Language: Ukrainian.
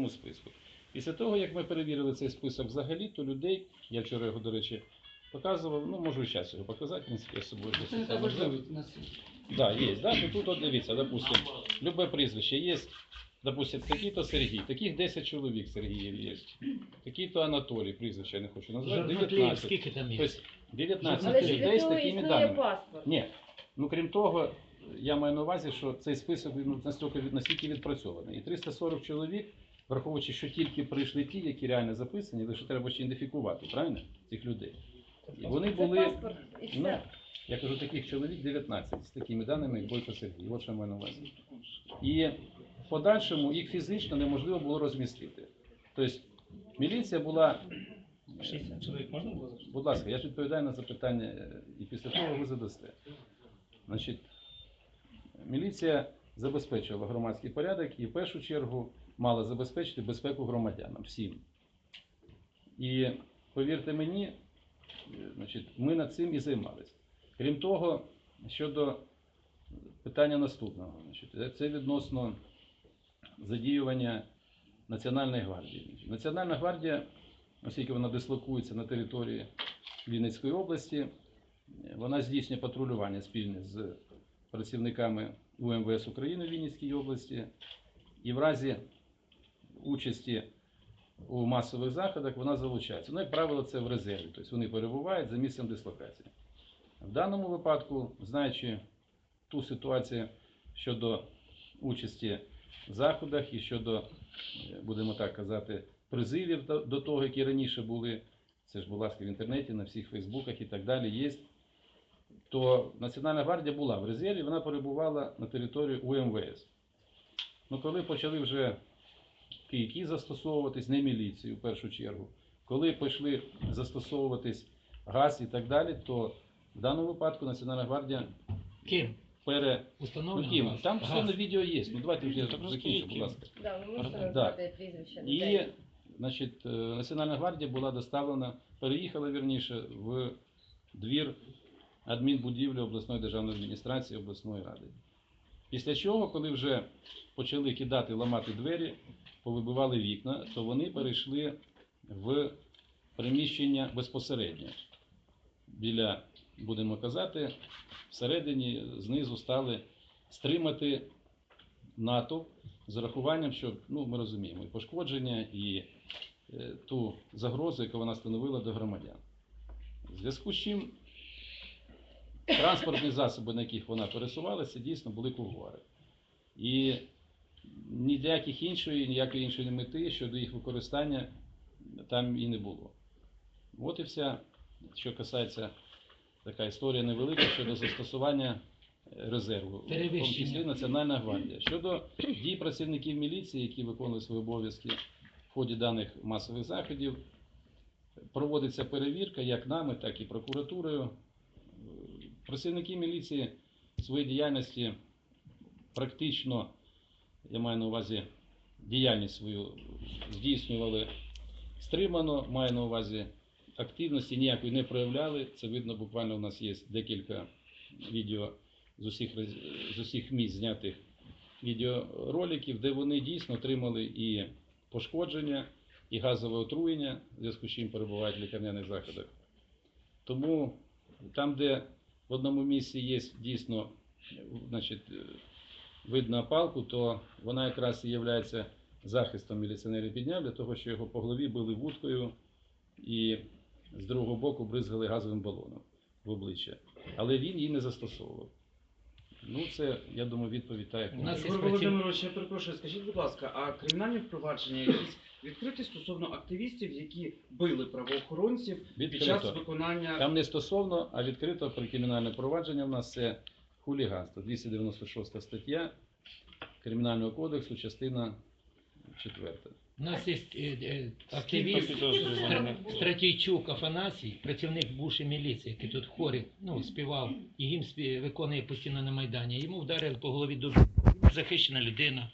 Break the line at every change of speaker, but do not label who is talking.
цьому списку. Після того, як ми перевірили цей список взагалі, то людей, я вчора його, до речі, показував, ну можу і зараз його показати, в принципі, я з собою
Це не
досить
так
можливо.
важливо. у нас є.
Да, ну тут от дивіться, допустим, любе прізвище є, допустим, такий-то Сергій, таких 10 чоловік Сергіїв є, такий-то Анатолій, прізвище я не хочу назвати,
Жорнотлів,
19.
скільки там є?
Тобто 19
Але
ж
людей з такими
існує
даними.
паспорт.
Ні, ну крім того, я маю на увазі, що цей список він ну, настільки, настільки відпрацьований. І 340 чоловік, враховуючи, що тільки прийшли ті, які реально записані, лише треба ще ідентифікувати, правильно? Цих людей. І вони були. Ну, я кажу, таких чоловік 19 з такими даними, як Бойко Сергій. От що я маю на увазі. І в подальшому їх фізично неможливо було розмістити. Тобто міліція була.
60 чоловік можна було?
Будь ласка, я ж відповідаю на запитання, е, і після того ви задасте. Значить, міліція забезпечувала громадський порядок і в першу чергу мала забезпечити безпеку громадянам всім. І повірте мені, е, значить, ми над цим і займалися. Крім того, щодо питання наступного, значить, це відносно задіювання Національної гвардії. Національна гвардія, оскільки вона дислокується на території Вінницької області, е, вона здійснює патрулювання спільне з працівниками УМВС України в Вінницькій області. І в разі участі у масових заходах вона залучається. Ну, як правило, це в резерві, тобто вони перебувають за місцем дислокації. В даному випадку, знаючи ту ситуацію щодо участі в заходах і щодо, е, будемо так казати, призивів до, того, які раніше були, це ж, будь ласка, в інтернеті, на всіх фейсбуках і так далі є, то Національна гвардія була в резерві, вона перебувала на території УМВС. Ну, коли почали вже кийки застосовуватись, не міліцію в першу чергу, коли почали застосовуватись газ і так далі, то в даному випадку Національна гвардія
Ким?
пере... Ну,
Установлено?
Ким?
газ?
Там все на відео є. Ну давайте вже закінчу, будь
Ким.
ласка.
Да, ви можете
Да.
назвати прізвище
І
людей.
значить, е, Національна гвардія була доставлена, переїхала вірніше в двір адмінбудівлі обласної державної адміністрації обласної ради. Після чого, коли вже почали кидати, ламати двері, повибивали вікна, то вони перейшли в приміщення безпосередньо. Біля, будемо казати, всередині знизу стали стримати натовп з урахуванням, що ну, ми розуміємо, і пошкодження, і е, ту загрозу, яку вона становила до громадян. В зв'язку з чим транспортні засоби, на яких вона пересувалася, дійсно були кугуари. І ніяких іншої, ніякої іншої мети щодо їх використання там і не було. От і вся, що касається така історія невелика щодо застосування е, резерву, в тому числі Національна гвардія. Щодо дій працівників міліції, які виконують свої обов'язки в ході даних масових заходів, проводиться перевірка як нами, так і прокуратурою. Працівники міліції в своїй діяльності практично, я маю на увазі, діяльність свою здійснювали стримано, маю на увазі активності ніякої не проявляли. Це видно, буквально у нас є декілька відео з усіх, з усіх місць знятих відеороликів, де вони дійсно отримали і пошкодження, і газове отруєння, в зв'язку з чим перебувають в лікарняних заходах. Тому там, де в одному місці є дійсно значить, видно палку, то вона якраз і є захистом міліціонерів підняв для того, що його по голові били вудкою і з другого боку бризгали газовим балоном в обличчя. Але він її не застосовував. Ну, це, я думаю, відповідь та, яку
У нас є
Ігор Володимирович, я перепрошую, скажіть, будь ласка, а кримінальні впровадження якісь відкриті стосовно активістів, які били правоохоронців під час
відкрито.
виконання
Там не стосовно, а відкрито при кримінальне провадження в нас це хуліганство. 296 стаття Кримінального кодексу, частина 4.
У нас є е, е, активіст Стратійчук Афанасій, працівник бувшої міліції, який тут хорі ну, співав, і гімн спі- виконує постійно на Майдані. Йому вдарили по голові дуже. Захищена людина.